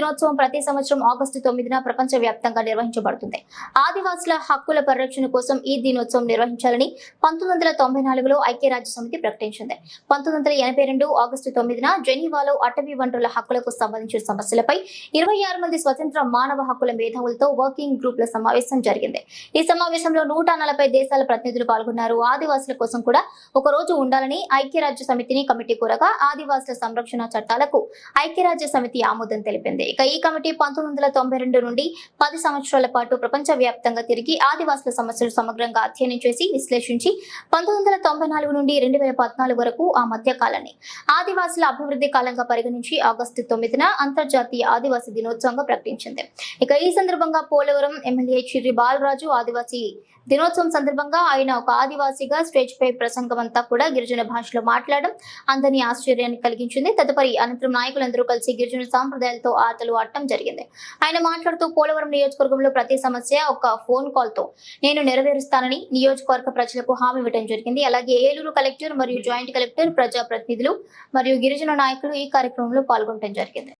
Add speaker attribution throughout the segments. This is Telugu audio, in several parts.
Speaker 1: దినోత్సవం ప్రతి సంవత్సరం ఆగస్టు తొమ్మిదిన ప్రపంచ వ్యాప్తంగా నిర్వహించబడుతుంది. ఆదివాసుల హక్కుల పరిరక్షణ కోసం ఈ దినోత్సవం నిర్వహించాలని పంతొమ్మిది వందల తొంభై నాలుగులో ఐక్యరాజ్య సమితి ప్రకటించింది. పంతొమ్మిది వందల ఎనభై రెండు ఆగస్టు తొమ్మిదిన జెనీవాలో అటవీ వనరుల హక్కులకు సంబంధించిన సమస్యలపై ఇరవై ఆరు మంది స్వతంత్ర మానవ హక్కుల మేధావులతో వర్కింగ్ గ్రూప్ల సమావేశం జరిగింది. ఈ సమావేశంలో నూట నలభై దేశాల ప్రతినిధులు పాల్గొన్నారు. ఆదివాసుల కోసం కూడా ఒక రోజు ఉండాలని ఐక్యరాజ్య సమితిని కమిటీ కోరగా ఆదివాసుల సంరక్షణ చట్టాలకు ఐక్యరాజ్య సమితి ఆమోదం తెలిపింది. ఇక ఈ కమిటీ పంతొమ్మిది వందల తొంభై రెండు నుండి పది సంవత్సరాల పాటు ప్రపంచ వ్యాప్తంగా తిరిగి ఆదివాసుల సమస్యలు సమగ్రంగా అధ్యయనం చేసి విశ్లేషించి పంతొమ్మిది వందల తొంభై నాలుగు నుండి రెండు వేల పద్నాలుగు వరకు ఆ మధ్య కాలాన్ని ఆదివాసుల అభివృద్ధి కాలంగా పరిగణించి ఆగస్టు తొమ్మిదిన అంతర్జాతీయ ఆదివాసీ దినోత్సవంగా ప్రకటించింది. ఇక ఈ సందర్భంగా పోలవరం ఎమ్మెల్యే చిర్రి బాలరాజు ఆదివాసీ దినోత్సవం సందర్భంగా ఆయన ఒక ఆదివాసీగా స్టేజ్ పై ప్రసంగం అంతా కూడా గిరిజన భాషలో మాట్లాడడం అందరినీ ఆశ్చర్యాన్ని కలిగించింది. తదుపరి అనంతరం నాయకులందరూ కలిసి గిరిజన సాంప్రదాయాలతో వార్తలు ఆడటం జరిగింది. ఆయన మాట్లాడుతూ పోలవరం నియోజకవర్గంలో ప్రతి సమస్య ఒక ఫోన్ కాల్తో నేను నెరవేరుస్తానని నియోజకవర్గ ప్రజలకు హామీ ఇవ్వడం జరిగింది. అలాగే ఏలూరు కలెక్టర్ మరియు జాయింట్ కలెక్టర్ ప్రజా ప్రతినిధులు మరియు గిరిజన నాయకులు ఈ కార్యక్రమంలో పాల్గొనడం జరిగింది.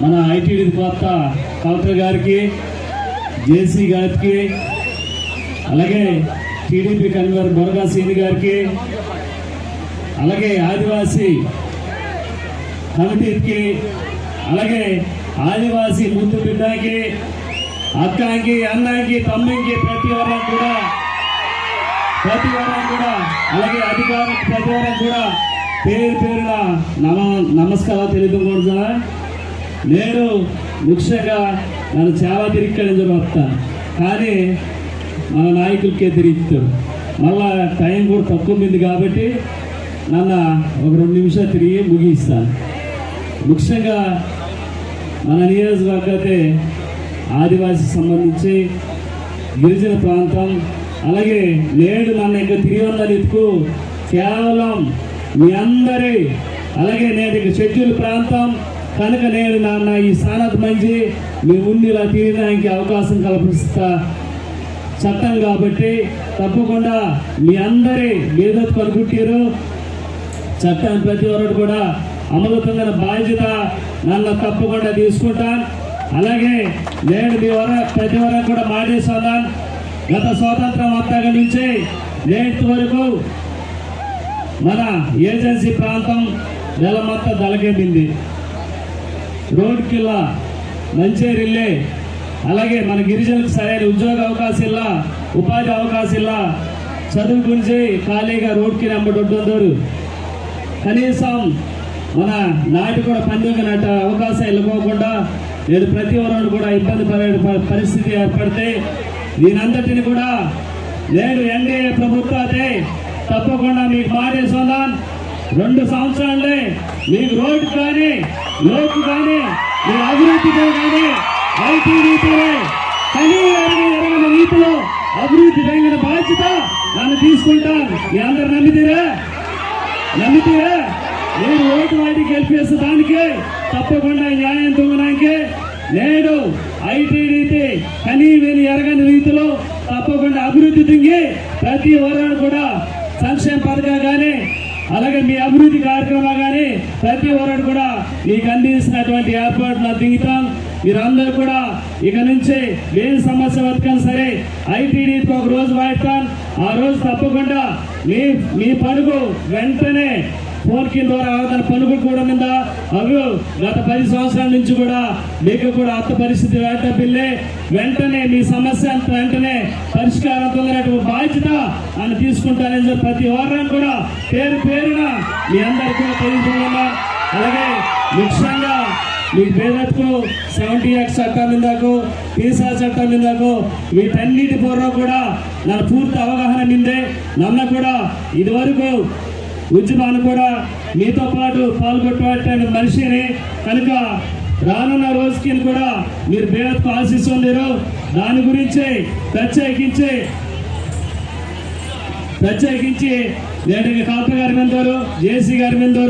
Speaker 2: మన ఐటీడీ కొత్త కలెక్టర్ గారికి జేసీ గారికి అలాగే టీడీపీ కన్వీనర్ బొరగా సీని గారికి అలాగే ఆదివాసీ కమిటీకి అలాగే ఆదివాసీ ముందు బిడ్డకి అక్కకి అన్నకి తమ్మికి ప్రతి వారం కూడా ప్రతి వారం కూడా అలాగే అధికారులకు ప్రతి వారం కూడా పేరు పేరున నమ నమస్కారాలు తెలియజేయకూడదా నేను ముఖ్యంగా నన్ను చాలా తిరిగి వస్తాను కానీ మన నాయకులకే తిరుగుతాడు మళ్ళా టైం కూడా తక్కువ ఉంది కాబట్టి నన్ను ఒక రెండు నిమిషాలు తిరిగి ముగిస్తాను ముఖ్యంగా మన నియోజకవర్గతే ఆదివాసీ సంబంధించి గిరిజన ప్రాంతం అలాగే నేడు నన్ను ఇంకా తిరిగి కేవలం మీ అందరి అలాగే నేటి షెడ్యూల్ ప్రాంతం కనుక నేను నాన్న ఈ స్థానాత్ మంచి మీ ఉన్నిలా ఇలా అవకాశం కల్పిస్తా. చట్టం కాబట్టి తప్పకుండా మీ అందరి మీదత్ పలుకుట్టారు చట్టాన్ని ప్రతి ఒక్కరు కూడా అమలుతున్న బాధ్యత నన్ను తప్పకుండా తీసుకుంటాను అలాగే నేను మీ వర ప్రతి వరకు కూడా మాటేసాను గత స్వాతంత్రం వస్తాక నుంచి నేటి వరకు మన ఏజెన్సీ ప్రాంతం నెలమంతా దళకెళ్ళింది రోడ్కిల్లా మంచేరిల్లే. అలాగే మన గిరిజనులకు సరైన ఉద్యోగ అవకాశాల ఉపాధి అవకాశాల చదువు గురించి ఖాళీగా రోడ్కి నమ్మడొడ్డందరు కనీసం మన నాటి కూడా పండుగ నాట అవకాశం వెళ్ళిపోకుండా నేను ప్రతి ఒక్కరు కూడా ఇబ్బంది పడే ప- పరిస్థితి ఏర్పడితే దీనంతటిని కూడా నేను ఎన్డీఏ ప్రభుత్వాతే తప్పకుండా మీకు మాటేస్తున్నాను రెండు సంవత్సరాలే మీకు రోడ్డు కానీ లోటు కానీ మీరు అభివృద్ధితో కానీ ఐటీ రీతిలో కనీ ఎరగని రీతిలో అభివృద్ధి తగిన బాధ్యత నన్ను తీసుకుంటాను మీ అందరు నమ్మితేరా? నమ్మితేరా? నేను ఓటు వాటి గెలిపేసే దానికి తప్పకుండా న్యాయం తొంగడానికి నేడు రీతి కనీ వేని ఎరగని రీతిలో తప్పకుండా అభివృద్ధి తింగి ప్రతి వర్గాన్ని కూడా సంక్షేమ పథకం కానీ అలాగే మీ అభివృద్ధి కార్యక్రమాలు కానీ ప్రతి వర్గాన్ని కూడా మీకు అందించినటువంటి ఏర్పాట్లు దిగుతాం మీరందరూ కూడా ఇక నుంచి ఏ సమస్య బతకని సరే ఐటీడీకి ఒక రోజు వాడతాం ఆ రోజు తప్పకుండా మీ మీ పడుగు వెంటనే ఫోన్ కింద ద్వారా అవతల పనులు కూడా మీద అవి గత పది సంవత్సరాల నుంచి కూడా మీకు కూడా అత్త పరిస్థితి వేట పిల్లే. వెంటనే మీ సమస్య అంత వెంటనే పరిష్కారం పొందినటువంటి బాధ్యత అని తీసుకుంటానని చెప్పి ప్రతి వారం కూడా పేరు పేరున మీ అందరికీ తెలియజేయాలా అలాగే ముఖ్యంగా మీ పేదలకు సెవెంటీ ఎక్స్ చట్టం ఇందాకు పీసా చట్టం ఇందాకు వీటన్నిటి పూర్వం కూడా నా పూర్తి అవగాహన నిందే. నన్న కూడా ఇదివరకు ఉద్యమాన్ని కూడా మీతో పాటు పాల్గొట్టబట్టిన మనిషిని కనుక రానున్న రోజుకి కూడా మీరు బేదకు ఆశిస్తున్నారు దాని గురించి ప్రత్యేకించి ప్రత్యేకించి నేటికి కలెక్టర్ గారి మీద జేసీ గారి మీద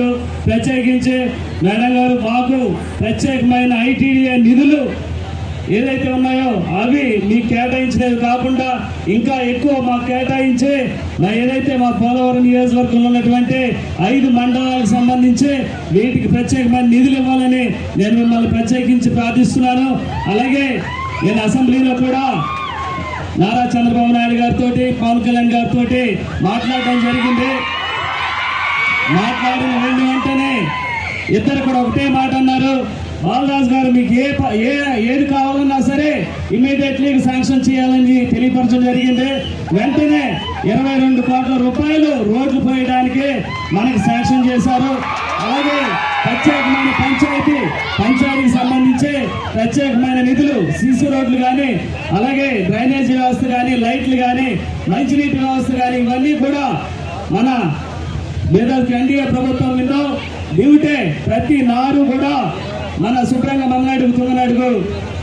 Speaker 2: ప్రత్యేకించి మేడం గారు మాకు ప్రత్యేకమైన ఐటీడీఏ నిధులు ఏదైతే ఉన్నాయో అవి మీకు కేటాయించినవి కాకుండా ఇంకా ఎక్కువ మాకు కేటాయించి మా ఏదైతే మా పోలవరం నియోజకవర్గంలో ఉన్నటువంటి ఐదు మండలాలకు సంబంధించి వీటికి ప్రత్యేకమైన నిధులు ఇవ్వాలని నేను మిమ్మల్ని ప్రత్యేకించి ప్రార్థిస్తున్నాను. అలాగే నేను అసెంబ్లీలో కూడా నారా చంద్రబాబు నాయుడు గారితో పవన్ కళ్యాణ్ గారితో మాట్లాడడం జరిగింది. మాట్లాడిన వెళ్ళి వెంటనే ఇద్దరు కూడా ఒకటే మాట అన్నారు. బాలరాజు గారు మీకు ఏ ఏ ఏది కావాలన్నా సరే ఇమీడియట్లీ శాంక్షన్ చేయాలని తెలియపరచడం జరిగింది. వెంటనే ఇరవై రెండు కోట్ల రూపాయలు రోడ్లు పోయడానికి మనకి శాంక్షన్ చేశారు. అలాగే ప్రత్యేకమైన పంచాయతీ పంచాయతీకి సంబంధించి ప్రత్యేకమైన నిధులు సీసీ రోడ్లు కానీ అలాగే డ్రైనేజీ వ్యవస్థ కానీ లైట్లు కానీ మంచినీటి వ్యవస్థ కానీ ఇవన్నీ కూడా మన మేధావికి ఎన్డీఏ ప్రభుత్వం మీద డ్యూటే ప్రతి నారు కూడా మన శుభ్రంగా మన్నాడుగు తుంగనాడుకు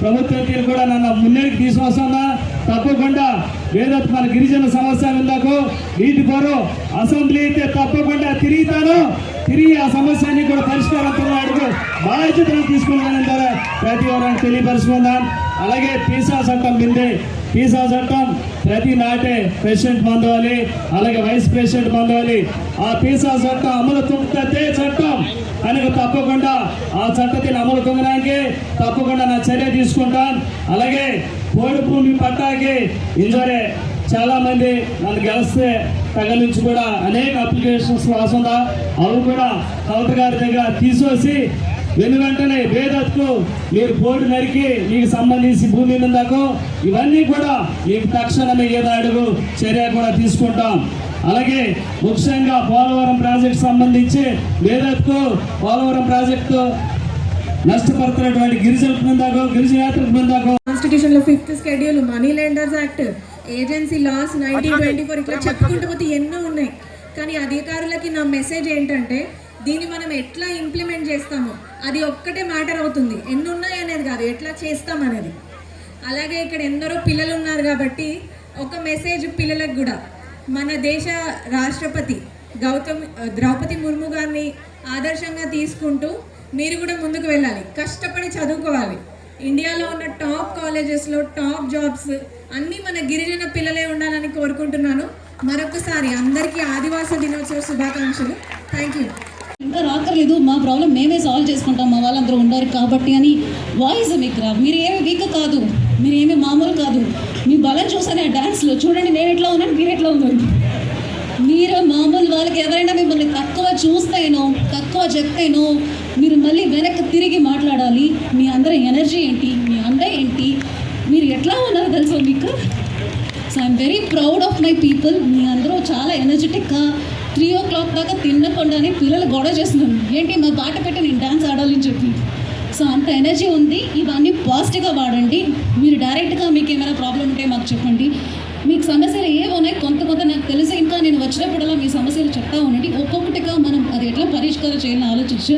Speaker 2: ప్రభుత్వం తీరు కూడా నన్ను ముందరికి తీసుకొస్తుందా తప్పకుండా వేదత్ మన గిరిజన సమస్య ఉందాకు వీటి కొరు అసెంబ్లీ అయితే తప్పకుండా తిరుగుతాను. తిరిగి ఆ సమస్యని కూడా పరిష్కారం అడుగు. బాధ్యతను తీసుకున్నాను ద్వారా ప్రతి వారాన్ని తెలియపరుచుకుందాం. అలాగే పీసా చట్టం కిందే పీసా చట్టం ప్రతి నాటే పేషెంట్ పొందవాలి అలాగే వైస్ పేషెంట్ పొందవాలి ఆ పీసా చట్టం అమలు తుంపుతే చట్టం. కనుక తప్పకుండా ఆ చట్టతిని అమలు తొంగడానికి తప్పకుండా నా చర్య తీసుకుంటాను. అలాగే పోడు భూమి పట్టాకి ఇంజరే చాలా మంది నన్ను గెలిస్తే తగల నుంచి కూడా అనేక అప్లికేషన్స్ రాసుందా. అవి కూడా కలెక్టర్ గారి దగ్గర తీసేసి వెను వెంటనే వేదత్కు మీరు బోర్డు నరికి మీకు సంబంధించి భూమి ఉందాకో ఇవన్నీ కూడా మీకు తక్షణమే ఏదో అడుగు చర్య కూడా తీసుకుంటాం. అలాగే ముఖ్యంగా పోలవరం ప్రాజెక్ట్ సంబంధించి వేదత్కు పోలవరం ప్రాజెక్టు నష్టపడుతున్నటువంటి గిరిజన బృందాకో గిరిజనేతల బృందాకో
Speaker 3: కాన్స్టిట్యూషన్లో fifth schedule money lenders act agency laws nineteen twenty four ఇట్లా చెప్పుకుంటూ పోతే ఎన్నో ఉన్నాయి. కానీ అధికారులకి నా మెసేజ్ ఏంటంటే దీన్ని మనం ఎట్లా ఇంప్లిమెంట్ చేస్తామో అది ఒక్కటే మ్యాటర్ అవుతుంది. ఎన్ని ఉన్నాయి అనేది కాదు ఎట్లా చేస్తాం అనేది. అలాగే ఇక్కడ ఎందరో పిల్లలు ఉన్నారు కాబట్టి ఒక మెసేజ్ పిల్లలకు కూడా. మన దేశ రాష్ట్రపతి గౌతమ్ ద్రౌపది ముర్ము గారిని ఆదర్శంగా తీసుకుంటూ మీరు కూడా ముందుకు వెళ్ళాలి. కష్టపడి చదువుకోవాలి. ఇండియాలో ఉన్న టాప్ కాలేజెస్లో టాప్ జాబ్స్ అన్నీ మన గిరిజన పిల్లలే ఉండాలని కోరుకుంటున్నాను. మరొకసారి అందరికీ ఆదివాస దినోత్సవ శుభాకాంక్షలు. థ్యాంక్ యూ
Speaker 4: ఇంకా రాకర్లేదు. మా ప్రాబ్లం మేమే సాల్వ్ చేసుకుంటాం. మా వాళ్ళందరూ ఉండరు కాబట్టి అని వాయిస్ మీకు రా మీరు ఏమి వీక్ కాదు. మీరు ఏమి మామూలు కాదు. మీ బలం చూసానే ఆ చూడండి నేను ఎట్లా ఉన్నాను మీరు ఎట్లా ఉన్నారు? మీరు మామూలు వాళ్ళకి ఎవరైనా మిమ్మల్ని తక్కువ చూస్తేనో తక్కువ చెప్తేనో మీరు మళ్ళీ వెనక్కి తిరిగి మాట్లాడాలి. మీ అందరి ఎనర్జీ ఏంటి? మీ అందం ఏంటి? మీరు ఎట్లా ఉన్నారు తెలుసా మీకు? So I'm very proud of my people మీ అందరూ చాలా ఎనర్జెటిక్గా త్రీ ఓ క్లాక్ దాకా తినకుండానే పిల్లలు గొడవ చేస్తున్నాను ఏంటి మా పాట పెట్టి నేను డ్యాన్స్ ఆడాలని చెప్పి? సో అంత ఎనర్జీ ఉంది. ఇవన్నీ పాజిటివ్గా వాడండి. మీరు డైరెక్ట్గా మీకు ఏమైనా ప్రాబ్లం ఉంటే మాకు చెప్పండి. మీకు సమస్యలు ఏవి ఉన్నాయి కొంత కొంత నాకు తెలిసి. ఇంకా నేను వచ్చినప్పుడల్లా మీ సమస్యలు చెప్తా ఉండండి. ఒక్కొక్కటిగా మనం అది ఎట్లా పరిష్కారం చేయాలని ఆలోచించు.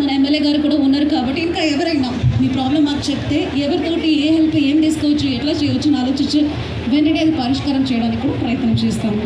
Speaker 4: మన ఎమ్మెల్యే గారు కూడా ఉన్నారు కాబట్టి ఇంకా ఎవరైనా మీ ప్రాబ్లం మాకు చెప్తే ఎవరితోటి ఏ హెల్ప్ ఏం తీసుకోవచ్చు ఎట్లా చేయవచ్చు అని ఆలోచించు. వెంటనే అది పరిష్కారం చేయడానికి కూడా ప్రయత్నం చేస్తాము.